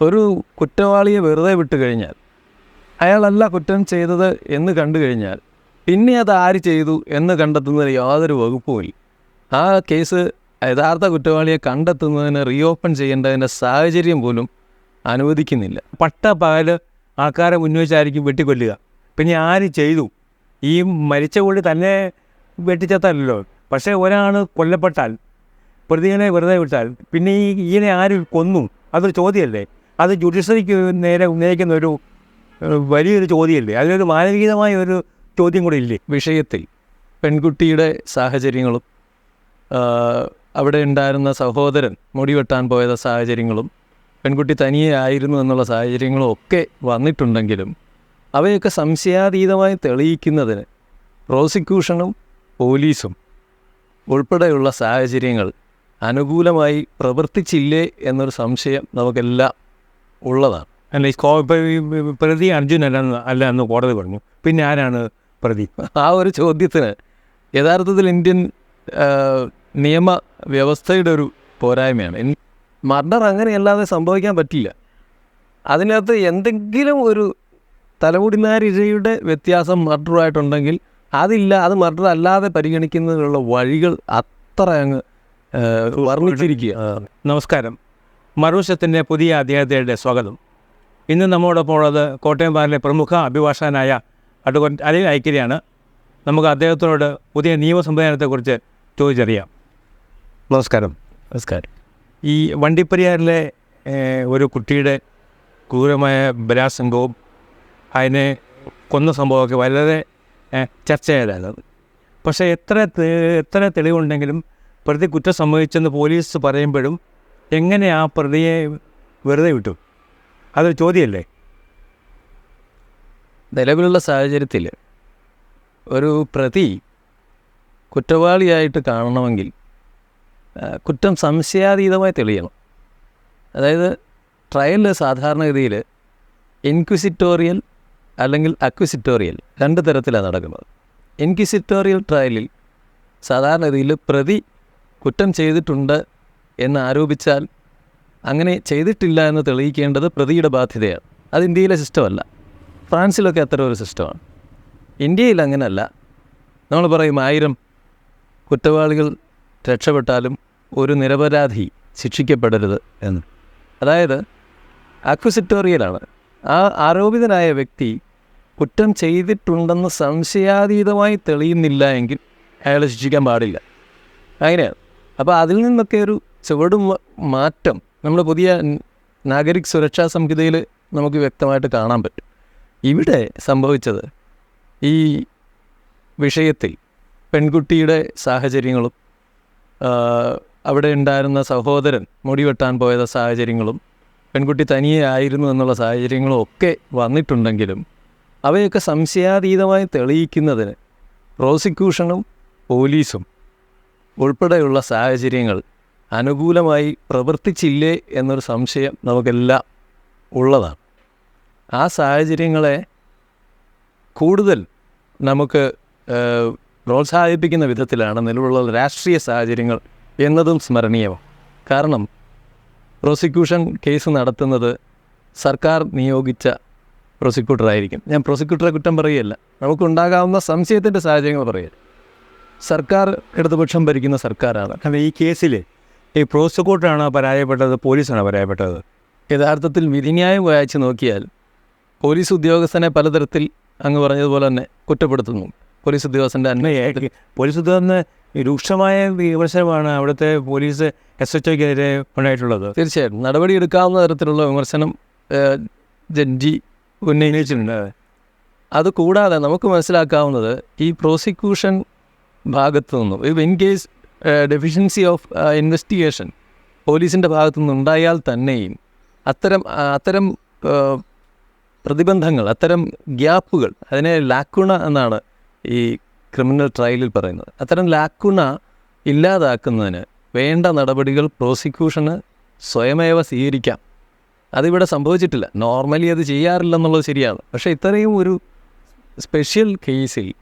ഒരു കുറ്റവാളിയെ വെറുതെ വിട്ടു കഴിഞ്ഞാൽ അയാളല്ല കുറ്റം ചെയ്തത് എന്ന് കണ്ടു കഴിഞ്ഞാൽ പിന്നെ അത് ആര് ചെയ്തു എന്ന് കണ്ടെത്തുന്നതിന് യാതൊരു വകുപ്പുമില്ല ആ കേസ് യഥാർത്ഥ കുറ്റവാളിയെ കണ്ടെത്തുന്നതിന് റീഓപ്പൺ ചെയ്യേണ്ടതിന്റെ സാഹചര്യം പോലും അനുവദിക്കുന്നില്ല. പട്ട പകൽ ആൾക്കാരെ ഉന്നയിച്ചായിരിക്കും വെട്ടിക്കൊല്ലുക. പിന്നെ ആര് ചെയ്തു? ഈ മരിച്ച കൂടി തന്നെ വെട്ടിച്ചത്തല്ലോ പക്ഷേ ഒരാൾ കൊല്ലപ്പെട്ടാൽ പ്രതികളെ വെറുതെ വിട്ടാൽ പിന്നെ ഈ ഇങ്ങനെ ആര് കൊന്നു? അതൊരു ചോദ്യമല്ലേ? അത് ജുഡീഷ്യറിക്ക് നേരെ ഉന്നയിക്കുന്ന ഒരു വലിയൊരു ചോദ്യമല്ലേ? അതിലൊരു മാനവികമായ ഒരു ചോദ്യം കൂടെ ഇല്ലേ? വിഷയത്തിൽ പെൺകുട്ടിയുടെ സാഹചര്യങ്ങളും അവിടെ ഉണ്ടായിരുന്ന സഹോദരൻ മുടി വെട്ടാൻ പോയ സാഹചര്യങ്ങളും പെൺകുട്ടി തനിയെ ആയിരുന്നു എന്നുള്ള സാഹചര്യങ്ങളും ഒക്കെ വന്നിട്ടുണ്ടെങ്കിലും അവയൊക്കെ സംശയാതീതമായി തെളിയിക്കുന്നതിന് പ്രോസിക്യൂഷനും പോലീസും ഉൾപ്പെടെയുള്ള സാഹചര്യങ്ങൾ അനുകൂലമായി പ്രവർത്തിച്ചില്ലേ എന്നൊരു സംശയം നമുക്കെല്ലാം ഉള്ളതാണ്. അല്ല ഈ പ്രതി അർജുൻ അല്ല അല്ല എന്ന് കോടതി പറഞ്ഞു. പിന്നെ ആരാണ് പ്രതി? ആ ഒരു ചോദ്യത്തിന് യഥാർത്ഥത്തിൽ ഇന്ത്യൻ നിയമ വ്യവസ്ഥയുടെ ഒരു പോരായ്മയാണ്. മർഡർ അങ്ങനെയല്ലാതെ സംഭവിക്കാൻ പറ്റില്ല. അതിനകത്ത് എന്തെങ്കിലും ഒരു തലമുടിനാരിഴയുടെ വ്യത്യാസം മർഡറുമായിട്ടുണ്ടെങ്കിൽ അതില്ല അത് മർഡർ അല്ലാതെ പരിഗണിക്കുന്നതിനുള്ള വഴികൾ അത്ര അങ്ങ് വർണിച്ചിരിക്കുക. നമസ്കാരം. മറുവശത്തിന്റെ പുതിയ അദ്ദേഹത്തിന്റെ സ്വാഗതം. ഇന്ന് നമ്മോടൊപ്പം ഉള്ളത് കോട്ടയം ബാറിലെ പ്രമുഖ അഭിഭാഷകനായ അഡ്വക്കറ്റ് അലിൻ ഐക്കരിയാണ് നമുക്ക് അദ്ദേഹത്തോട് പുതിയ നിയമ സംവിധാനത്തെക്കുറിച്ച് ചോദിച്ചറിയാം. നമസ്കാരം. നമസ്കാരം. ഈ വണ്ടിപ്പെരിയാറിലെ ഒരു കുട്ടിയുടെ ക്രൂരമായ ബലാസംഗവും അതിനെ കൊന്ന സംഭവമൊക്കെ വളരെ ചർച്ചയായതാണ്. പക്ഷേ എത്ര എത്ര തെളിവുണ്ടെങ്കിലും പ്രതി കുറ്റം സംഭവിച്ചെന്ന് പോലീസ് പറയുമ്പോഴും എങ്ങനെ ആ പ്രതിയെ വെറുതെ വിട്ടു? അതൊരു ചോദ്യമല്ലേ? നിലവിലുള്ള സാഹചര്യത്തിൽ ഒരു പ്രതി കുറ്റവാളിയായിട്ട് കാണണമെങ്കിൽ കുറ്റം സംശയാതീതമായി തെളിയണം. അതായത് ട്രയലിൽ സാധാരണഗതിയിൽ ഇൻക്വിസിറ്റോറിയൽ അല്ലെങ്കിൽ അക്വിസിറ്റോറിയൽ രണ്ട് തരത്തിലാണ് നടക്കുന്നത്. ഇൻക്വിസിറ്റോറിയൽ ട്രയലിൽ സാധാരണഗതിയിൽ പ്രതി കുറ്റം ചെയ്തിട്ടുണ്ട് എന്ന് ആരോപിച്ചാൽ അങ്ങനെ ചെയ്തിട്ടില്ല എന്ന് തെളിയിക്കേണ്ടത് പ്രതിയുടെ ബാധ്യതയാണ്. അത് ഇന്ത്യയിലെ സിസ്റ്റമല്ല. ഫ്രാൻസിലൊക്കെ അത്തരം ഒരു സിസ്റ്റമാണ്. ഇന്ത്യയിൽ അങ്ങനെയല്ല നമ്മൾ പറയും ആയിരം കുറ്റവാളികൾ രക്ഷപ്പെട്ടാലും ഒരു നിരപരാധി ശിക്ഷിക്കപ്പെടരുത് എന്ന്. അതായത് അക്വിസിറ്റോറിയലാണ് ആ ആരോപിതനായ വ്യക്തി കുറ്റം ചെയ്തിട്ടുണ്ടെന്ന് സംശയാതീതമായി തെളിയുന്നില്ല എങ്കിൽ അയാളെ ശിക്ഷിക്കാൻ പാടില്ല. അങ്ങനെയാണ്. അപ്പോൾ അതിൽ നിന്നൊക്കെ ഒരു ചുവട് മാറ്റം നമ്മുടെ പുതിയ നാഗരിക് സുരക്ഷാ സംഹിതയിൽ നമുക്ക് വ്യക്തമായിട്ട് കാണാൻ പറ്റും. ഇവിടെ സംഭവിച്ചത് ഈ വിഷയത്തിൽ പെൺകുട്ടിയുടെ സാഹചര്യങ്ങളും അവിടെ ഉണ്ടായിരുന്ന സഹോദരൻ മുടി വെട്ടാൻ പോയ സാഹചര്യങ്ങളും പെൺകുട്ടി തനിയെ ആയിരുന്നു എന്നുള്ള സാഹചര്യങ്ങളും ഒക്കെ വന്നിട്ടുണ്ടെങ്കിലും അവയൊക്കെ സംശയാതീതമായി തെളിയിക്കുന്നതിന് പ്രോസിക്യൂഷനും പോലീസും ഉൾപ്പെടെയുള്ള സാഹചര്യങ്ങൾ അനുകൂലമായി പ്രവർത്തിച്ചില്ലേ എന്നൊരു സംശയം നമുക്കെല്ലാം ഉള്ളതാണ്. ആ സാഹചര്യങ്ങളെ കൂടുതൽ നമുക്ക് പ്രോത്സാഹിപ്പിക്കുന്ന വിധത്തിലാണ് നിലവിലുള്ള രാഷ്ട്രീയ സാഹചര്യങ്ങൾ എന്നതും സ്മരണീയമാണ് കാരണം പ്രോസിക്യൂഷൻ കേസ് നടത്തുന്നത് സർക്കാർ നിയോഗിച്ച പ്രോസിക്യൂട്ടറായിരിക്കും. ഞാൻ പ്രോസിക്യൂട്ടറെ കുറ്റം പറയുകയല്ല. നമുക്കുണ്ടാകാവുന്ന സംശയത്തിന്റെ സാഹചര്യങ്ങൾ പറയുക സർക്കാർ ഇടതുപക്ഷം ഭരിക്കുന്ന സർക്കാരാണ്. കാരണം ഈ കേസിൽ ഈ പ്രോസിക്യൂട്ടറാണ് പരാജയപ്പെട്ടത് പോലീസാണ് പരാജയപ്പെട്ടത്. യഥാർത്ഥത്തിൽ വിധിന്യായം വായിച്ച് നോക്കിയാൽ പോലീസ് ഉദ്യോഗസ്ഥനെ പലതരത്തിൽ അങ്ങ് പറഞ്ഞതുപോലെ തന്നെ കുറ്റപ്പെടുത്തുന്നു. പോലീസ് ഉദ്യോഗസ്ഥന്റെ പിന്നെ പോലീസ് ഉദ്യോഗസ്ഥന് രൂക്ഷമായ വിമർശനമാണ് അവിടുത്തെ പോലീസ് എസ് എച്ച് ഒക്കെതിരെ ഉണ്ടായിട്ടുള്ളത്. തീർച്ചയായിട്ടും. നടപടിയെടുക്കാവുന്ന തരത്തിലുള്ള വിമർശനം ജഡ്ജി ഉന്നയിച്ചിട്ടുണ്ട്. അത് കൂടാതെ നമുക്ക് മനസ്സിലാക്കാവുന്നത് ഈ പ്രോസിക്യൂഷൻ ഭാഗത്തു നിന്നും ഇപ്പം in case deficiency of investigation പോലീസിന്റെ ഭാഗത്തു നിന്നുണ്ടായാൽ തന്നെയും അത്തരം അത്തരം പ്രതിബന്ധങ്ങൾ അത്തരം ഗ്യാപ്പുകൾ അതിനെ ലാക്കുണ എന്നാണ് ഈ ക്രിമിനൽ ട്രയലിൽ പറയുന്നത്. അത്തരം ലാക്കുണ ഇല്ലാതാക്കുന്നതിന് വേണ്ട നടപടികൾ പ്രോസിക്യൂഷന് സ്വയമേവ സ്വീകരിക്കാം. അതിവിടെ സംഭവിച്ചിട്ടില്ല. നോർമലി അത് ചെയ്യാറില്ലെന്നുള്ളത് ശരിയാണ്. പക്ഷേ ഇത്രയും ഒരു സ്പെഷ്യൽ കേസിൽ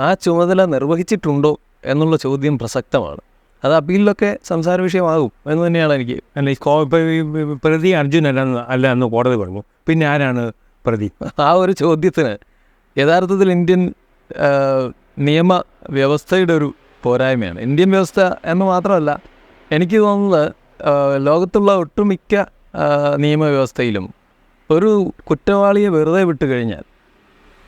ആ ചുമതല നിർവഹിച്ചിട്ടുണ്ടോ എന്നുള്ള ചോദ്യം പ്രസക്തമാണ്. അത് അപ്പീലിലൊക്കെ സംസാര വിഷയമാകും എന്ന് തന്നെയാണ് എനിക്ക് അല്ല ഈ പ്രതി അർജുൻ അല്ല അല്ല എന്ന് കോടതി പറഞ്ഞു. പിന്നെ ആരാണ് പ്രതി? ആ ഒരു ചോദ്യത്തിന് യഥാർത്ഥത്തിൽ ഇന്ത്യൻ നിയമ വ്യവസ്ഥയുടെ ഒരു പോരായ്മയാണ്. ഇന്ത്യൻ വ്യവസ്ഥ എന്ന് മാത്രമല്ല എനിക്ക് തോന്നുന്നത് ലോകത്തുള്ള ഒട്ടുമിക്ക നിയമവ്യവസ്ഥയിലും ഒരു കുറ്റവാളിയെ വെറുതെ വിട്ടു കഴിഞ്ഞാൽ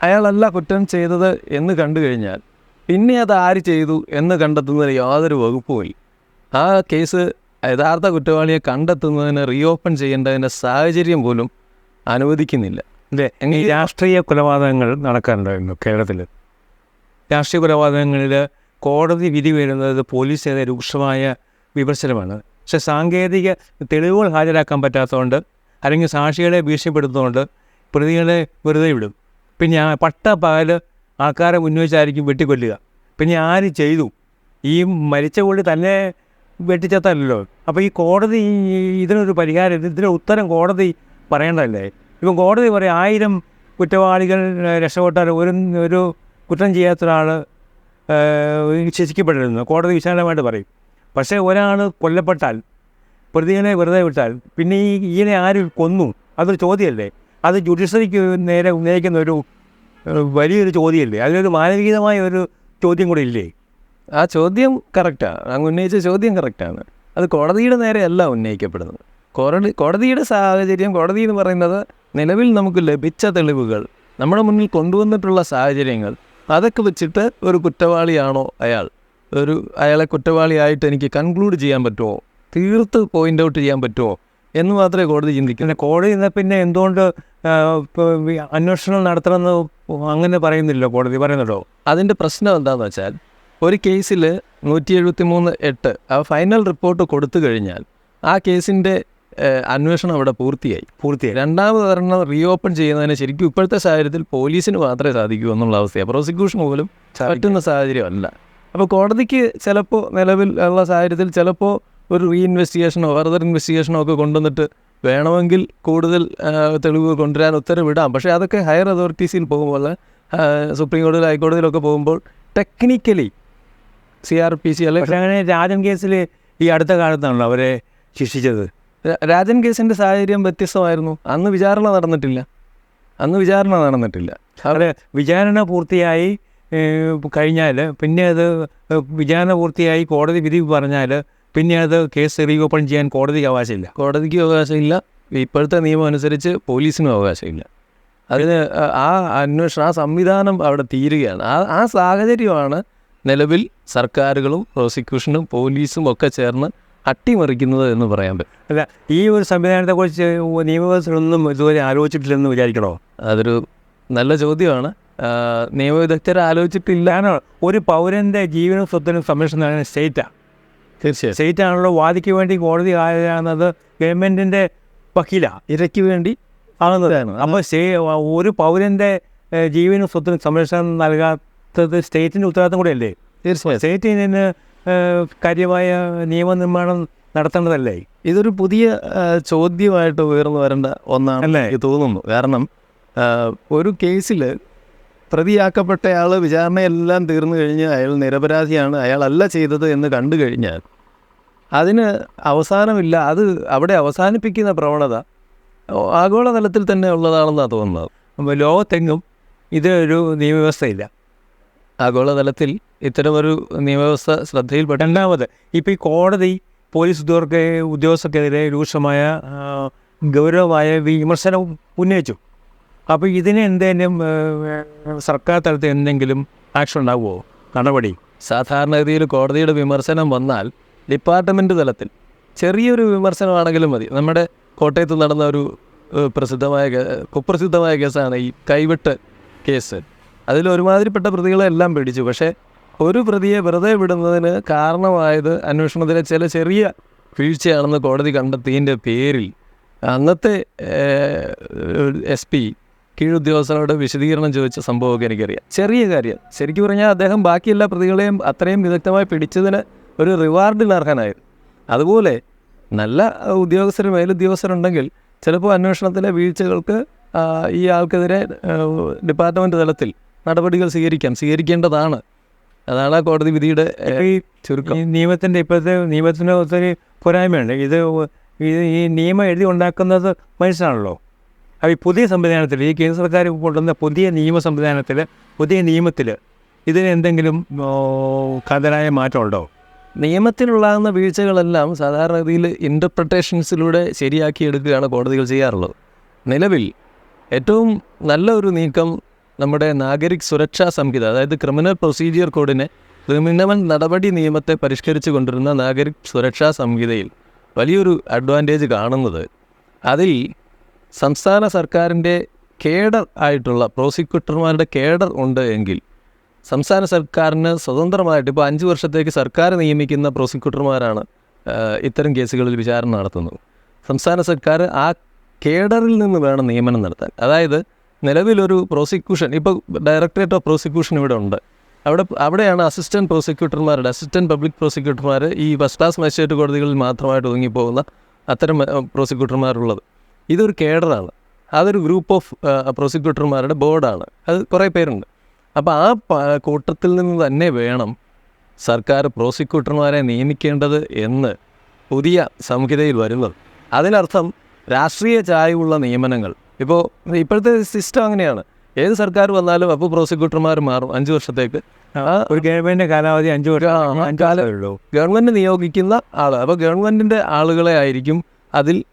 അയാളല്ല കുറ്റം ചെയ്തത് എന്ന് കണ്ടു കഴിഞ്ഞാൽ പിന്നെ അത് ആര് ചെയ്തു എന്ന് കണ്ടെത്തുന്നതിന് യാതൊരു വകുപ്പുമില്ല ആ കേസ് യഥാർത്ഥ കുറ്റവാളിയെ കണ്ടെത്തുന്നതിന് റീഓപ്പൺ ചെയ്യേണ്ടതിന്റെ സാഹചര്യം പോലും അനുവദിക്കുന്നില്ല. അല്ലേ രാഷ്ട്രീയ കൊലപാതകങ്ങൾ നടക്കാറുണ്ടായിരുന്നു കേരളത്തിൽ. രാഷ്ട്രീയ കൊലപാതകങ്ങളിൽ കോടതി വിധി വരുന്നത് പോലീസിനെ രൂക്ഷമായ വിമർശനമാണ്. പക്ഷെ സാങ്കേതിക തെളിവുകൾ ഹാജരാക്കാൻ പറ്റാത്തതുകൊണ്ട് അല്ലെങ്കിൽ സാക്ഷികളെ ഭീഷണിപ്പെടുത്തുന്നതുകൊണ്ട് പ്രതികളെ വെറുതെ വിടും. പിന്നെ ആ പട്ട ആൾക്കാരെ ഉന്നയിച്ചായിരിക്കും വെട്ടിക്കൊല്ലുക. പിന്നെ ആര് ചെയ്തു? ഈ മരിച്ച പുള്ളി തന്നെ വെട്ടിച്ചത്തല്ലോ അപ്പോൾ ഈ കോടതി ഇതിനൊരു പരിഹാരം ഇതിന്റെ ഉത്തരം കോടതി പറയേണ്ടതല്ലേ? ഇപ്പം കോടതി പറയും ആയിരം കുറ്റവാളികൾ രക്ഷപ്പെട്ടാൽ ഒരു ഒരു കുറ്റം ചെയ്യാത്ത ഒരാൾ ശിക്ഷിക്കപ്പെട്ടിരുന്നു കോടതി വിശാലമായിട്ട് പറയും. പക്ഷേ ഒരാൾ കൊല്ലപ്പെട്ടാൽ പ്രതികളെ വെറുതെ വിട്ടാൽ പിന്നെ ഈ ഈയനെ ആര് കൊന്നു? അതൊരു ചോദ്യമല്ലേ? അത് ജുഡീഷ്യറിക്ക് നേരെ ഉന്നയിക്കുന്ന ഒരു വലിയൊരു ചോദ്യമല്ലേ? അതിനൊരു മാനവികമായ ഒരു ചോദ്യം കൂടെ ഇല്ലേ? ആ ചോദ്യം കറക്റ്റാണ് അങ്ങ് ഉന്നയിച്ച ചോദ്യം കറക്റ്റാണ് അത് കോടതിയുടെ നേരെയല്ല ഉന്നയിക്കപ്പെടുന്നത്. കോടതി കോടതിയുടെ സാഹചര്യം കോടതി എന്ന് പറയുന്നത് നിലവിൽ നമുക്ക് ലഭിച്ച തെളിവുകൾ നമ്മുടെ മുന്നിൽ കൊണ്ടുവന്നിട്ടുള്ള സാഹചര്യങ്ങൾ അതൊക്കെ വെച്ചിട്ട് ഒരു കുറ്റവാളിയാണോ അയാൾ? ഒരു അയാളെ കുറ്റവാളിയായിട്ട് എനിക്ക് കൺക്ലൂഡ് ചെയ്യാൻ പറ്റുമോ? തീർത്ത് പോയിന്റ് ഔട്ട് ചെയ്യാൻ പറ്റുമോ? എന്ന് മാത്രമേ കോടതി ചിന്തിക്കൂ. പിന്നെ കോടതി എന്നാൽ പിന്നെ എന്തുകൊണ്ട് അന്വേഷണം നടത്തണമെന്ന് അങ്ങനെ പറയുന്നില്ല കോടതി. പറയുന്നുണ്ടോ? അതിന്റെ പ്രശ്നം എന്താണെന്ന് വെച്ചാൽ ഒരു കേസിൽ നൂറ്റി എഴുപത്തി മൂന്ന് എട്ട് ആ ഫൈനൽ റിപ്പോർട്ട് കൊടുത്തു കഴിഞ്ഞാൽ ആ കേസിന്റെ അന്വേഷണം അവിടെ പൂർത്തിയായി. പൂർത്തിയായി. രണ്ടാമത് ഒരെണ്ണം റീഓപ്പൺ ചെയ്യുന്നതിന് ശരിക്കും ഇപ്പോഴത്തെ സാഹചര്യത്തിൽ പോലീസിന് മാത്രമേ സാധിക്കൂ എന്നുള്ള അവസ്ഥയാണ്. പ്രോസിക്യൂഷൻ പോലും പറ്റുന്ന സാഹചര്യമല്ല. അപ്പോൾ കോടതിക്ക് ചിലപ്പോൾ നിലവിൽ ഉള്ള സാഹചര്യത്തിൽ ചിലപ്പോൾ ഒരു റീ ഇൻവെസ്റ്റിഗേഷനോ ഫർദർ ഇൻവെസ്റ്റിഗേഷനോ ഒക്കെ കൊണ്ടുവന്നിട്ട് വേണമെങ്കിൽ കൂടുതൽ തെളിവ് കൊണ്ടുവരാൻ ഉത്തരവിടാം. പക്ഷേ അതൊക്കെ ഹയർ അതോറിറ്റീസിൽ പോകുമ്പോൾ സുപ്രീം കോടതിയിൽ ഹൈക്കോടതിയിലൊക്കെ പോകുമ്പോൾ technically C R P C അല്ലെ പക്ഷേ അങ്ങനെ രാജൻ കേസിൽ ഈ അടുത്ത കാലത്താണല്ലോ അവരെ ശിക്ഷിച്ചത്. രാജൻ കേസിന്റെ സാഹചര്യം വ്യത്യസ്തമായിരുന്നു. അന്ന് വിചാരണ നടന്നിട്ടില്ല. അന്ന് വിചാരണ നടന്നിട്ടില്ല. അവിടെ വിചാരണ പൂർത്തിയായി കഴിഞ്ഞാൽ പിന്നെ അത് വിചാരണ പൂർത്തിയായി കോടതി വിധി പറഞ്ഞാൽ പിന്നെ അത് കേസ് റീഓപ്പൺ ചെയ്യാൻ കോടതിക്ക് അവകാശമില്ല. കോടതിക്ക് അവകാശമില്ല. ഇപ്പോഴത്തെ നിയമം അനുസരിച്ച് പോലീസിനും അവകാശമില്ല. അതിന് ആ- അന്വേഷണം ആ സംവിധാനം അവിടെ തീരുകയാണ്. ആ ആ സാഹചര്യമാണ് നിലവിൽ സർക്കാരുകളും പ്രോസിക്യൂഷനും പോലീസും ഒക്കെ ചേർന്ന് അട്ടിമറിക്കുന്നത് എന്ന് പറയാൻ പറ്റും. അല്ല ഈ ഒരു സംവിധാനത്തെക്കുറിച്ച് നിയമവിദഗ്ധരൊന്നും ഇതുവരെ ആലോചിച്ചിട്ടില്ലെന്ന് വിചാരിക്കണോ? അതൊരു നല്ല ചോദ്യമാണ്. നിയമവിദഗ്ധർ ആലോചിച്ചിട്ടില്ല. ഒരു പൗരന്റെ ജീവനും സ്വത്തിനും സംരക്ഷണം നൽകുന്ന സ്റ്റേറ്റാണ് തീർച്ചയായും സ്റ്റേറ്റ് ആണല്ലോ വാദിക്ക് വേണ്ടി കോടതി ഹാജരാകുന്നത് ഗവൺമെന്റിന്റെ വക്കീലാണ് ഇരയ്ക്ക് വേണ്ടി ആകുന്നതാണ് അപ്പോൾ സ്റ്റേ ഒരു പൗരന്റെ ജീവനും സ്വത്തിനും സംരക്ഷണം നൽകാത്തത് സ്റ്റേറ്റിന്റെ ഉത്തരവാദിത്തം കൂടെയല്ലേ? തീർച്ചയായും. സ്റ്റേറ്റ് ഇതിന് കാര്യമായ നിയമനിർമ്മാണം നടത്തേണ്ടതല്ലേ? ഇതൊരു പുതിയ ചോദ്യമായിട്ട് ഉയർന്നു വരേണ്ട ഒന്നാണ് അല്ലേ? എനിക്ക് തോന്നുന്നു. കാരണം ഒരു കേസിൽ പ്രതിയാക്കപ്പെട്ടയാൾ വിചാരണയെല്ലാം തീർന്നു കഴിഞ്ഞ് അയാൾ നിരപരാധിയാണ് അയാളല്ല ചെയ്തത് എന്ന് കണ്ടു കഴിഞ്ഞാൽ അതിന് അവസാനമില്ല. അത് അവിടെ അവസാനിപ്പിക്കുന്ന പ്രവണത ആഗോളതലത്തിൽ തന്നെ ഉള്ളതാണെന്നാണ് തോന്നുന്നത്. അപ്പോൾ ലോകത്തെങ്ങും ഇതൊരു നിയമവ്യവസ്ഥയില്ല. ആഗോളതലത്തിൽ ഇത്തരമൊരു നിയമവ്യവസ്ഥ ശ്രദ്ധയിൽപ്പെട്ട രണ്ടാമത് ഇപ്പോൾ ഈ കോടതി പോലീസ് ഉദ്യോഗസ്ഥർക്കെതിരെ രൂക്ഷമായ ഗൗരവമായ വിമർശനവും ഉന്നയിച്ചു. അപ്പോൾ ഇതിന് എന്തെങ്കിലും സർക്കാർ തലത്തിൽ എന്തെങ്കിലും ആക്ഷൻ ഉണ്ടാവുമോ നടപടി? സാധാരണഗതിയിൽ കോടതിയുടെ വിമർശനം വന്നാൽ ഡിപ്പാർട്ട്മെന്റ് തലത്തിൽ ചെറിയൊരു വിമർശനമാണെങ്കിലും മതി. നമ്മുടെ കോട്ടയത്ത് നടന്ന ഒരു പ്രസിദ്ധമായ കുപ്രസിദ്ധമായ കേസാണ് ഈ കൈവിട്ട് കേസ്. അതിൽ ഒരുമാതിരിപ്പെട്ട പ്രതികളെ എല്ലാം പിടിച്ചു. പക്ഷേ ഒരു പ്രതിയെ വെറുതെ വിടുന്നതിന് കാരണമായത് അന്വേഷണത്തിലെ ചില ചെറിയ വീഴ്ചയാണെന്ന് കോടതി കണ്ടെത്തിയതിന്റെ പേരിൽ അന്നത്തെ എസ് പി കീഴുദ്യോഗസ്ഥരോട് വിശദീകരണം ചോദിച്ച സംഭവമൊക്കെ എനിക്കറിയാം. ചെറിയ കാര്യം. ശരിക്കും പറഞ്ഞാൽ അദ്ദേഹം ബാക്കി എല്ലാ പ്രതികളെയും അത്രയും വിദഗ്ധമായി പിടിച്ചതിന് ഒരു റിവാർഡിൽ അർഹനായിരുന്നു. അതുപോലെ നല്ല ഉദ്യോഗസ്ഥരും ഉദ്യോഗസ്ഥർ മേലുദ്യോഗസ്ഥരുണ്ടെങ്കിൽ ചിലപ്പോൾ അന്വേഷണത്തിലെ വീഴ്ചകൾക്ക് ഈ ആൾക്കെതിരെ ഡിപ്പാർട്ട്മെന്റ് തലത്തിൽ നടപടികൾ സ്വീകരിക്കാം. സ്വീകരിക്കേണ്ടതാണ്. അതാണ് ആ കോടതി വിധിയുടെ ഈ ചുരുക്കം. ഈ നിയമത്തിന്റെ ഇപ്പോഴത്തെ നിയമത്തിന് ഒത്തിരി പോരായ്മയുണ്ട്. ഇത് ഈ നിയമം എഴുതി ഉണ്ടാക്കുന്നത് മനുഷ്യനാണല്ലോ. അപ്പോൾ ഈ പുതിയ സംവിധാനത്തിൽ ഈ കേന്ദ്ര സർക്കാർ കൊണ്ടുവന്ന പുതിയ നിയമ സംവിധാനത്തിൽ പുതിയ നിയമത്തിൽ ഇതിന് എന്തെങ്കിലും കഥനായ മാറ്റമുണ്ടോ? നിയമത്തിലുള്ളാകുന്ന വീഴ്ചകളെല്ലാം സാധാരണ രീതിയിൽ ഇന്റർപ്രിട്ടേഷൻസിലൂടെ ശരിയാക്കിയെടുക്കുകയാണ് കോടതികൾ ചെയ്യാറുള്ളത്. നിലവിൽ ഏറ്റവും നല്ല ഒരു നീക്കം നമ്മുടെ നാഗരിക് സുരക്ഷാ സംഹിത അതായത് ക്രിമിനൽ പ്രൊസീജിയർ കോഡിനെ ക്രിമിനൽ നടപടി നിയമത്തെ പരിഷ്കരിച്ചു കൊണ്ടിരുന്ന നാഗരിക് സുരക്ഷാ സംഹിതയിൽ വലിയൊരു അഡ്വാന്റേജ് കാണുന്നത്. അതിൽ സംസ്ഥാന സർക്കാരിന്റെ കേഡർ ആയിട്ടുള്ള പ്രോസിക്യൂട്ടർമാരുടെ കേഡർ ഉണ്ട് എങ്കിൽ സംസ്ഥാന സർക്കാരിന് സ്വതന്ത്രമായിട്ട് ഇപ്പോൾ അഞ്ച് വർഷത്തേക്ക് സർക്കാർ നിയമിക്കുന്ന പ്രോസിക്യൂട്ടർമാരാണ് ഇത്തരം കേസുകളിൽ വിചാരണ നടത്തുന്നത്. സംസ്ഥാന സർക്കാർ ആ കേഡറിൽ നിന്ന് വേണം നിയമനം നടത്താൻ. അതായത് നിലവിലൊരു പ്രോസിക്യൂഷൻ ഇപ്പോൾ ഡയറക്ടറേറ്റ് ഓഫ് പ്രോസിക്യൂഷൻ ഇവിടെ ഉണ്ട്. അവിടെ അവിടെയാണ് അസിസ്റ്റന്റ് പ്രോസിക്യൂട്ടർമാരുടെ അസിസ്റ്റന്റ് പബ്ലിക് പ്രോസിക്യൂട്ടർമാർ ഈ ഫസ്റ്റ് ക്ലാസ് മജിസ്ട്രേറ്റ് കോടതികളിൽ മാത്രമായിട്ട് ഒതുങ്ങിപ്പോകുന്ന അത്തരം പ്രോസിക്യൂട്ടർമാരുള്ളത്. ഇതൊരു കേഡറാണ്. അതൊരു ഗ്രൂപ്പ് ഓഫ് പ്രോസിക്യൂട്ടർമാരുടെ ബോർഡാണ്. അത് കുറേ പേരുണ്ട്. അപ്പോൾ ആ കൂട്ടത്തിൽ നിന്ന് തന്നെ വേണം സർക്കാർ പ്രോസിക്യൂട്ടർമാരെ നിയമിക്കേണ്ടത് എന്ന് പുതിയ സംഹിതയിൽ വരുന്നത്. അതിനർത്ഥം രാഷ്ട്രീയ ചായവുള്ള നിയമനങ്ങൾ. ഇപ്പോൾ ഇപ്പോഴത്തെ സിസ്റ്റം അങ്ങനെയാണ്. ഏത് സർക്കാർ വന്നാലും അപ്പോൾ പ്രോസിക്യൂട്ടർമാർ മാറും അഞ്ച് വർഷത്തേക്ക്. ഒരു ഗവൺമെന്റിന്റെ കാലാവധി അഞ്ച് വർഷം ഗവൺമെന്റ് നിയോഗിക്കുന്ന ആൾ അപ്പോൾ ഗവൺമെന്റിന്റെ ആളുകളെ ആയിരിക്കും അതിൽ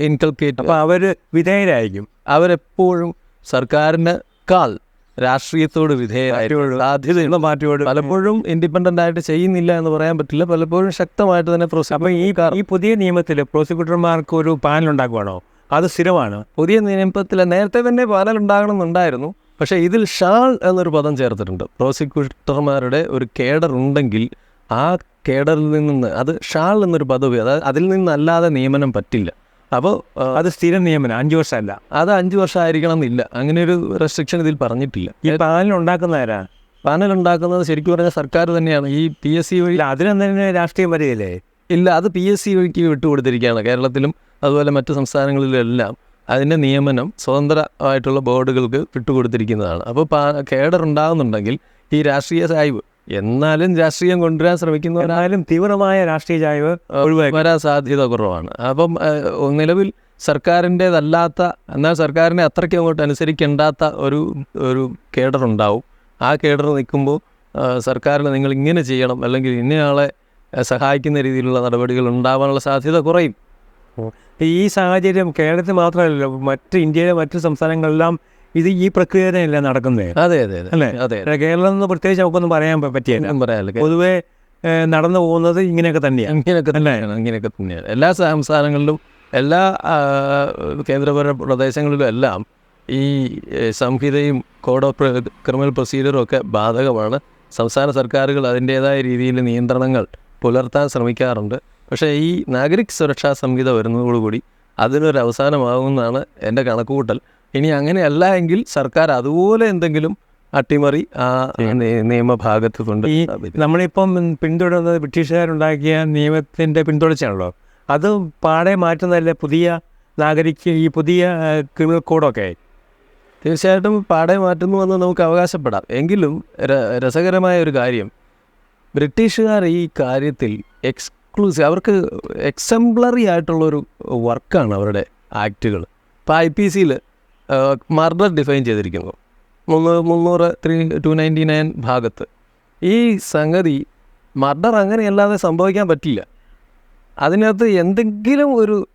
ഇൻകൽക്കേറ്റ് അപ്പോൾ അവർ വിധേയരായിരിക്കും. അവരെപ്പോഴും സർക്കാരിന് കാൽ രാഷ്ട്രീയത്തോട് വിധേയമായിട്ടുള്ള സാധ്യതയുള്ള മാറ്റിയോട്. പലപ്പോഴും ഇൻഡിപെൻഡന്റ് ആയിട്ട് ചെയ്യുന്നില്ല എന്ന് പറയാൻ പറ്റില്ല. പലപ്പോഴും ശക്തമായിട്ട് തന്നെ അപ്പോൾ ഈ ഈ പുതിയ നിയമത്തിൽ പ്രോസിക്യൂട്ടർമാർക്ക് ഒരു പാനൽ ഉണ്ടാക്കുവാണോ അത് സ്ഥിരമാണ്. പുതിയ നിയമത്തിൽ നേരത്തെ തന്നെ പാനൽ ഉണ്ടാകണമെന്നുണ്ടായിരുന്നു പക്ഷേ ഇതിൽ ഷാൾ എന്നൊരു പദം ചേർത്തിട്ടുണ്ട്. പ്രോസിക്യൂട്ടർമാരുടെ ഒരു കേഡർ ഉണ്ടെങ്കിൽ ആ കേഡറിൽ നിന്ന് അത് ഷാൾ എന്നൊരു പദവി അതായത് അതിൽ നിന്നല്ലാതെ നിയമനം പറ്റില്ല. അപ്പോൾ അത് സ്ഥിരം നിയമനം അഞ്ച് വർഷമല്ല. അത് അഞ്ച് വർഷം ആയിരിക്കണം എന്നില്ല അങ്ങനെ ഒരു റെസ്ട്രിക്ഷൻ ഇതിൽ പറഞ്ഞിട്ടില്ല. ഈ പാനൽ ഉണ്ടാക്കുന്നവരാ പാനൽ ഉണ്ടാക്കുന്നത് ശരിക്കും പറഞ്ഞാൽ സർക്കാർ തന്നെയാണ്. ഈ പി എസ് സി വഴി അതിനെന്തെങ്കിലും രാഷ്ട്രീയം വരികയില്ലേ ഇല്ല അത് പി എസ് സി വഴിക്ക് വിട്ടുകൊടുത്തിരിക്കുകയാണ് കേരളത്തിലും അതുപോലെ മറ്റു സംസ്ഥാനങ്ങളിലും എല്ലാം അതിന്റെ നിയമനം സ്വതന്ത്രമായിട്ടുള്ള ബോർഡുകൾക്ക് വിട്ടുകൊടുത്തിരിക്കുന്നതാണ്. അപ്പോൾ പാ കേഡർ ഉണ്ടാകുന്നുണ്ടെങ്കിൽ ഈ രാഷ്ട്രീയ സായ്വ് എന്നാലും രാഷ്ട്രീയം കൊണ്ടുവരാൻ ശ്രമിക്കുന്നവരായാലും തീവ്രമായ രാഷ്ട്രീയ ചായ്വ് ഒഴിവാക്കി വരാൻ സാധ്യത കുറവാണ്. അപ്പം നിലവിൽ സർക്കാരിന്റേതല്ലാത്ത എന്നാൽ സർക്കാരിനെ അത്രയ്ക്ക് അങ്ങോട്ട് അനുസരിക്കേണ്ടാത്ത ഒരു ഒരു കേഡർ ഉണ്ടാവും. ആ കേഡർ നിൽക്കുമ്പോൾ സർക്കാരിന് നിങ്ങൾ ഇങ്ങനെ ചെയ്യണം അല്ലെങ്കിൽ ഇന്നയാളെ സഹായിക്കുന്ന രീതിയിലുള്ള നടപടികൾ ഉണ്ടാവാനുള്ള സാധ്യത കുറയും. ഈ സാഹചര്യം കേരളത്തിൽ മാത്രമല്ലല്ലോ മറ്റ് ഇന്ത്യയിലെ മറ്റു സംസ്ഥാനങ്ങളിലെല്ലാം ഇത് ഈ പ്രക്രിയ തന്നെയല്ല നടക്കുന്നത് അതെ അതെ അതെ. അല്ലേ? അതെ കേരളം എന്ന് പ്രത്യേകിച്ച് നമുക്കൊന്നും പറയാൻ പറ്റിയല്ല പറയാനില്ല. പൊതുവെ നടന്നു പോകുന്നത് ഇങ്ങനെയൊക്കെ തന്നെയാണ് ഇങ്ങനെയൊക്കെ തന്നെയാണ് ഇങ്ങനെയൊക്കെ തന്നെയാണ്. എല്ലാ സംസ്ഥാനങ്ങളിലും എല്ലാ കേന്ദ്രഭരണ പ്രദേശങ്ങളിലും എല്ലാം ഈ സംഹിതയും കോഡ് ഓഫ് ക്രിമിനൽ പ്രൊസീജിയറും ഒക്കെ ബാധകമാണ്. സംസ്ഥാന സർക്കാരുകൾ അതിന്റേതായ രീതിയിൽ നിയന്ത്രണങ്ങൾ പുലർത്താൻ ശ്രമിക്കാറുണ്ട്. പക്ഷേ ഈ നാഗരിക് സുരക്ഷാ സംഹിത വരുന്നതോടുകൂടി അതിനൊരു അവസാനമാകുമെന്നാണ് എന്റെ കണക്കുകൂട്ടൽ. ഇനി അങ്ങനെയല്ല എങ്കിൽ സർക്കാർ അതുപോലെ എന്തെങ്കിലും അട്ടിമറി ആ നിയമഭാഗത്തുണ്ട് ഈ നമ്മളിപ്പം പിന്തുടരുന്നത് ബ്രിട്ടീഷുകാരുണ്ടാക്കിയ നിയമത്തിന്റെ പിന്തുടർച്ചയാണല്ലോ. അത് പാടെ മാറ്റുന്നതല്ലേ പുതിയ നാഗരിക ഈ പുതിയ ക്രിമിനൽ കോഡൊക്കെ? തീർച്ചയായിട്ടും പാടെ മാറ്റുന്നുവെന്ന് നമുക്ക് അവകാശപ്പെടാം. എങ്കിലും രസകരമായ ഒരു കാര്യം. ബ്രിട്ടീഷുകാർ ഈ കാര്യത്തിൽ എക്സ്ക്ലൂസീവ് അവർക്ക് എക്സംപ്ലറി ആയിട്ടുള്ളൊരു വർക്കാണ് അവരുടെ ആക്റ്റുകൾ. ഇപ്പോൾ ഐ പി സിയിൽ മർഡർ ഡിഫൈൻ ചെയ്തിരിക്കുന്നു. മുന്നൂറ് മുന്നൂറ് ത്രീ ടു നയന്റി നയൻ ഭാഗത്ത്. ഈ സംഗതി മർഡർ അങ്ങനെയല്ലാതെ സംഭവിക്കാൻ പറ്റില്ല. അതിനകത്ത് എന്തെങ്കിലും ഒരു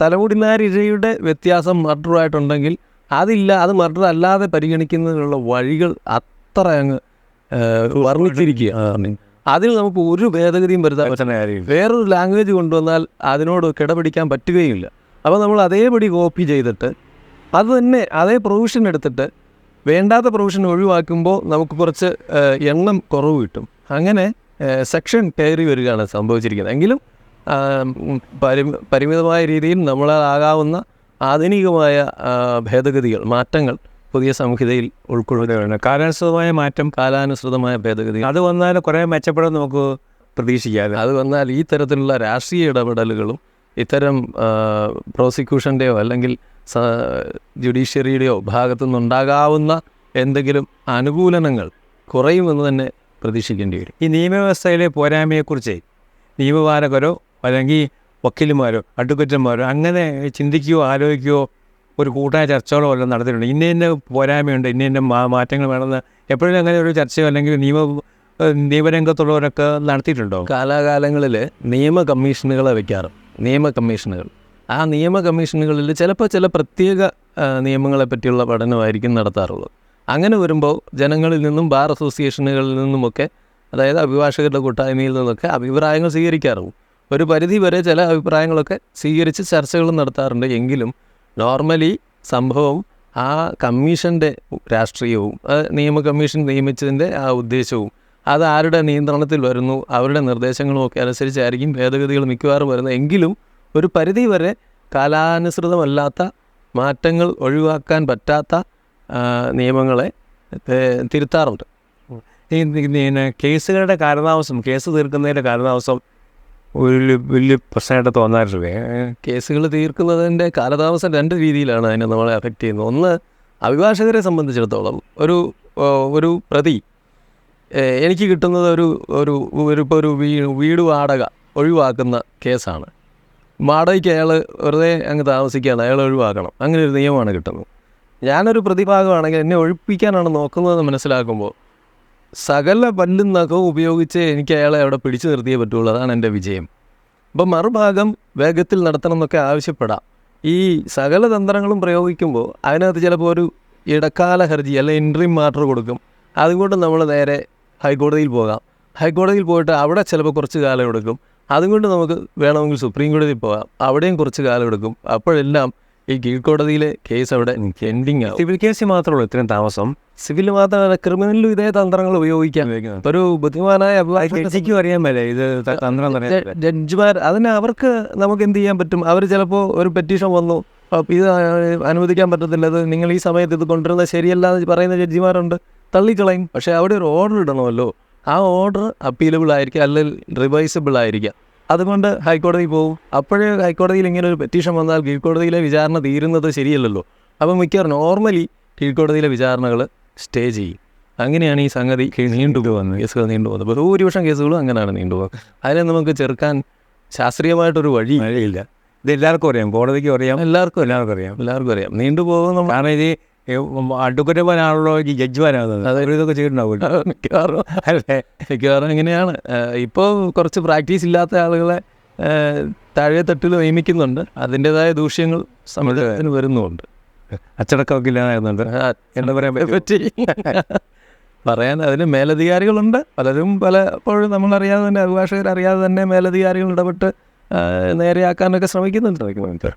തലമുടിനാരിഴയുടെ വ്യത്യാസം മർഡറുമായിട്ടുണ്ടെങ്കിൽ അതില്ല അത് മർഡർ അല്ലാതെ പരിഗണിക്കുന്നതിനുള്ള വഴികൾ അത്ര അങ്ങ് വർണിച്ചിരിക്കുക. അതിൽ നമുക്ക് ഒരു ഭേദഗതിയും വരുത്താൻ പറ്റുന്ന വേറൊരു ലാംഗ്വേജ് കൊണ്ടുവന്നാൽ അതിനോട് കിടപിടിക്കാൻ പറ്റുകയില്ല അപ്പോൾ നമ്മൾ അതേപടി കോപ്പി ചെയ്തിട്ട് അത് തന്നെ അതേ പ്രൊവിഷൻ എടുത്തിട്ട് വേണ്ടാത്ത പ്രൊവിഷൻ ഒഴിവാക്കുമ്പോൾ നമുക്ക് കുറച്ച് എണ്ണം കുറവ് കിട്ടും. അങ്ങനെ സെക്ഷൻ കയറി വരികയാണ് സംഭവിച്ചിരിക്കുന്നത്. എങ്കിലും പരി പരിമിതമായ രീതിയിൽ നമ്മളാകാവുന്ന ആധുനികമായ ഭേദഗതികൾ മാറ്റങ്ങൾ പുതിയ സംഹിതയിൽ ഉൾക്കൊള്ളുകയാണ്. കാലാനുസൃതമായ മാറ്റം കാലാനുസൃതമായ ഭേദഗതി. അത് വന്നാൽ കുറേ മെച്ചപ്പെടും നമുക്ക് പ്രതീക്ഷിക്കാം. അത് വന്നാൽ ഈ തരത്തിലുള്ള രാഷ്ട്രീയ ഇടപെടലുകളും ഇത്തരം പ്രോസിക്യൂഷന്റെയോ അല്ലെങ്കിൽ ജുഡീഷ്യറിയുടെയോ ഭാഗത്തു നിന്നുണ്ടാകാവുന്ന എന്തെങ്കിലും അനുകൂലനങ്ങൾ കുറയുമെന്ന് തന്നെ പ്രതീക്ഷിക്കേണ്ടി വരും. ഈ നിയമവ്യവസ്ഥയിലെ പോരായ്മയെക്കുറിച്ച് നിയമപാലകരോ അല്ലെങ്കിൽ വക്കീലുമാരോ അഡ്വക്കറ്റുമാരോ അങ്ങനെ ചിന്തിക്കുകയോ ആലോചിക്കുകയോ ഒരു കൂട്ടായ ചർച്ചകളോ എല്ലാം നടത്തിയിട്ടുണ്ട്? ഇന്ന ഇന്ന പോരായ്മയുണ്ട് ഇന്ന ഇന്ന മാറ്റങ്ങൾ വേണമെന്ന് എപ്പോഴും അങ്ങനെ ഒരു ചർച്ചയോ അല്ലെങ്കിൽ നിയമ നിയമരംഗത്തുള്ളവരൊക്കെ നടത്തിയിട്ടുണ്ടോ? കാലാകാലങ്ങളിൽ നിയമ കമ്മീഷനുകളെ വയ്ക്കാറ്. നിയമ കമ്മീഷനുകൾ. ആ നിയമ കമ്മീഷനുകളിൽ ചിലപ്പോൾ ചില പ്രത്യേക നിയമങ്ങളെ പറ്റിയുള്ള പഠനമായിരിക്കും നടത്താറുള്ളത്. അങ്ങനെ വരുമ്പോൾ ജനങ്ങളിൽ നിന്നും ബാർ അസോസിയേഷനുകളിൽ നിന്നുമൊക്കെ അതായത് അഭിഭാഷകരുടെ കൂട്ടായ്മയിൽ നിന്നൊക്കെ അഭിപ്രായങ്ങൾ സ്വീകരിക്കാറുള്ളൂ ഒരു പരിധി വരെ ചില അഭിപ്രായങ്ങളൊക്കെ സ്വീകരിച്ച് ചർച്ചകൾ നടത്താറുണ്ട്. എങ്കിലും നോർമലി സംഭവം ആ കമ്മീഷന്റെ രാഷ്ട്രീയവും നിയമ കമ്മീഷൻ നിയമിച്ചതിന്റെ ആ ഉദ്ദേശവും അത് ആരുടെ നിയന്ത്രണത്തിൽ വരുന്നു അവരുടെ നിർദ്ദേശങ്ങളും ഒക്കെ അനുസരിച്ചായിരിക്കും ഭേദഗതികൾ മിക്കവാറും വരുന്നത്. എങ്കിലും ഒരു പരിധി വരെ കാലാനുസൃതമല്ലാത്ത മാറ്റങ്ങൾ ഒഴിവാക്കാൻ പറ്റാത്ത നിയമങ്ങളെ തിരുത്താറുണ്ട്. ഈ കേസുകളുടെ കാലതാമസം കേസ് തീർക്കുന്നതിന്റെ കാലതാമസം ഒരു വലിയ പ്രശ്നമായിട്ട് തോന്നാറില്ലേ? കേസുകൾ തീർക്കുന്നതിന്റെ കാലതാമസം രണ്ട് രീതിയിലാണ് അതിനെ നമ്മളെ അഫക്റ്റ് ചെയ്യുന്നത്. ഒന്ന് അഭിഭാഷകരെ സംബന്ധിച്ചിടത്തോളം ഒരു ഒരു പ്രതി എനിക്ക് കിട്ടുന്നത് ഒരു ഒരു ഒരു ഇപ്പോൾ ഒരു വീ വീട് വാടക ഒഴിവാക്കുന്ന കേസാണ്. വാടകയ്ക്ക് അയാൾ വെറുതെ അങ്ങ് താമസിക്കുകയാണ് അയാൾ ഒഴിവാക്കണം. അങ്ങനെ ഒരു നിയമമാണ് കിട്ടുന്നത്. ഞാനൊരു പ്രതിഭാഗമാണെങ്കിൽ എന്നെ ഒഴിപ്പിക്കാനാണ് നോക്കുന്നതെന്ന് മനസ്സിലാക്കുമ്പോൾ സകല പല്ലും നഖവും ഉപയോഗിച്ച് എനിക്ക് അയാളെ അവിടെ പിടിച്ചു നിർത്തിയേ പറ്റുള്ളൂ. അതാണ് എന്റെ വിജയം. അപ്പം മറുഭാഗം വേഗത്തിൽ നടത്തണം എന്നൊക്കെ ആവശ്യപ്പെടാം. ഈ സകല തന്ത്രങ്ങളും പ്രയോഗിക്കുമ്പോൾ അതിനകത്ത് ചിലപ്പോൾ ഒരു ഇടക്കാല ഹർജി അല്ലെങ്കിൽ ഇൻട്രീം മാറ്റർ കൊടുക്കും. അതുകൊണ്ട് നമ്മൾ നേരെ ഹൈക്കോടതിയിൽ പോകാം. ഹൈക്കോടതിയിൽ പോയിട്ട് അവിടെ ചിലപ്പോൾ കുറച്ച് കാലം എടുക്കും. അതുകൊണ്ട് നമുക്ക് വേണമെങ്കിൽ സുപ്രീം കോടതിയിൽ പോകാം. അവിടെയും കുറച്ച് കാലം എടുക്കും. അപ്പോഴെല്ലാം ഈ കീഴ്ക്കോടതിയിലെ കേസ് അവിടെ എൻഡിങ് ആവും. സിവിൽ കേസിൽ മാത്രമേ ഉള്ളൂ ഇത്രയും താമസം. സിവിൽ മാത്രമല്ല ക്രിമിനലും ഇതേ തന്ത്രങ്ങൾ ഉപയോഗിക്കാൻ ഒരു ബുദ്ധിമാനായ ജഡ്ജിക്കും അറിയാൻ മേലെ ഇത് തന്ത്രം ജഡ്ജിമാർ അതിന് അവർക്ക് നമുക്ക് എന്ത് ചെയ്യാൻ പറ്റും? അവർ ചിലപ്പോൾ ഒരു പെറ്റീഷൻ വന്നു. ഇത് അനുവദിക്കാൻ പറ്റത്തില്ല. ഇത് നിങ്ങൾ ഈ സമയത്ത് ഇത് കൊണ്ടുവരുന്നത് ശരിയല്ല എന്ന് പറയുന്ന ജഡ്ജിമാരുണ്ട്. തള്ളിക്കളയും. പക്ഷേ അവിടെ ഒരു ഓർഡർ ഇടണമല്ലോ. ആ ഓർഡർ അപ്പീലബിൾ ആയിരിക്കും അല്ലെങ്കിൽ റിവൈസബിൾ ആയിരിക്കാം. അതുകൊണ്ട് ഹൈക്കോടതി പോകും അപ്പോഴേ ഹൈക്കോടതിയിൽ ഇങ്ങനെ ഒരു പെറ്റീഷൻ വന്നാൽ കീഴ്ക്കോടതിയിലെ വിചാരണ തീരുന്നത് ശരിയല്ലല്ലോ. അപ്പോൾ മിക്കവാറും നോർമലി കീഴ്ക്കോടതിയിലെ വിചാരണകൾ സ്റ്റേ ചെയ്യും. അങ്ങനെയാണ് ഈ സംഗതി നീണ്ടു പോകുന്നത് കേസുകൾ നീണ്ടു പോകുന്നത് ബഹുഭൂരിപക്ഷം കേസുകളും അങ്ങനെയാണ് നീണ്ടുപോകുന്നത് അതിനെ നമുക്ക് ചെറുക്കാൻ ശാസ്ത്രീയമായിട്ടൊരു വഴി ഇല്ല ഇത് എല്ലാവർക്കും അറിയാം. കോടതിക്കും അറിയാം. എല്ലാവർക്കും എല്ലാവർക്കും അറിയാം. എല്ലാവർക്കും അറിയാം. നീണ്ടുപോകുന്ന കാരണം ഇത് അഡ്വക്കറ്റുമാരാണല്ലോ ഈ. അവർ ഇതൊക്കെ ചെയ്തിട്ടുണ്ടാവില്ല മിക്കവാറും. അല്ലേ? മിക്കവാറും ഇങ്ങനെയാണ്. ഇപ്പോൾ കുറച്ച് പ്രാക്ടീസ് ഇല്ലാത്ത ആളുകളെ താഴെ തട്ടിൽ നിയമിക്കുന്നുണ്ട്. അതിന്റെതായ ദൂഷ്യങ്ങൾ സമുദായത്തിന് വരുന്നുണ്ട് അച്ചടക്കമൊക്കെ ഇല്ലാതായിരുന്നുണ്ട് എന്താ പറയാൻ പറ്റി? പറയാൻ അതിന് മേലധികാരികളുണ്ട്. പലരും പലപ്പോഴും നമ്മളറിയാതെ തന്നെ അഭിഭാഷകരറിയാതെ തന്നെ മേലധികാരികൾ ഇടപെട്ട് നേരെയാക്കാനൊക്കെ നേരെയാക്കാനൊക്കെ ശ്രമിക്കുന്നുണ്ട്.